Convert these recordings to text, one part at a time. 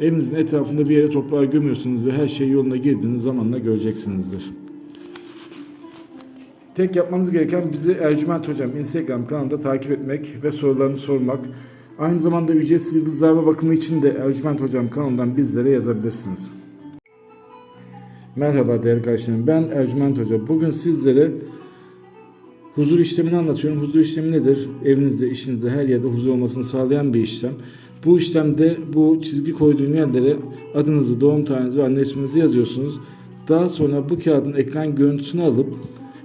evinizin etrafında bir yere toprağa gömüyorsunuz ve her şey yoluna girdiğiniz zamanla göreceksinizdir. Tek yapmanız gereken bizi Ercüment Hocam Instagram kanalında takip etmek ve sorularını sormak. Aynı zamanda ücretsiz yıldızlarla bakımı için de Ercüment Hocam kanalından bizlere yazabilirsiniz. Merhaba değerli kardeşlerim ben Ercüment Hoca. Bugün sizlere huzur işlemini anlatıyorum. Huzur işlemi nedir? Evinizde, işinizde, her yerde huzur olmasını sağlayan bir işlem. Bu işlemde bu çizgi koyduğum yerlere adınızı, doğum tarihinizi ve anne isminizi yazıyorsunuz. Daha sonra bu kağıdın ekran görüntüsünü alıp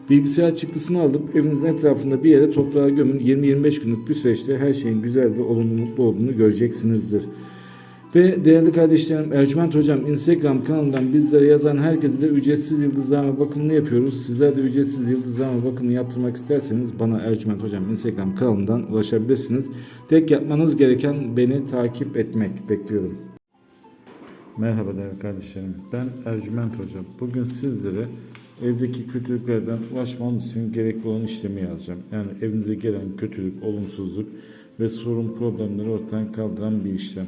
bilgisayar çıktısını alıp evinizin etrafında bir yere toprağa gömün. 20-25 günlük bir süreçte her şeyin güzel ve olumlu mutlu olduğunu göreceksinizdir. Ve değerli kardeşlerim Ercüment Hocam Instagram kanalından bizlere yazan herkese de ücretsiz yıldızlama bakımını yapıyoruz. Sizler de ücretsiz yıldızlama bakımını yaptırmak isterseniz bana Ercüment Hocam Instagram kanalından ulaşabilirsiniz. Tek yapmanız gereken beni takip etmek. Bekliyorum. Merhaba değerli kardeşlerim. Ben Ercüment Hocam. Bugün sizlere evdeki kötülüklerden ulaşmanız için gerekli olan işlemi yazacağım. Yani evinize gelen kötülük, olumsuzluk ve sorun problemleri ortadan kaldıran bir işlem.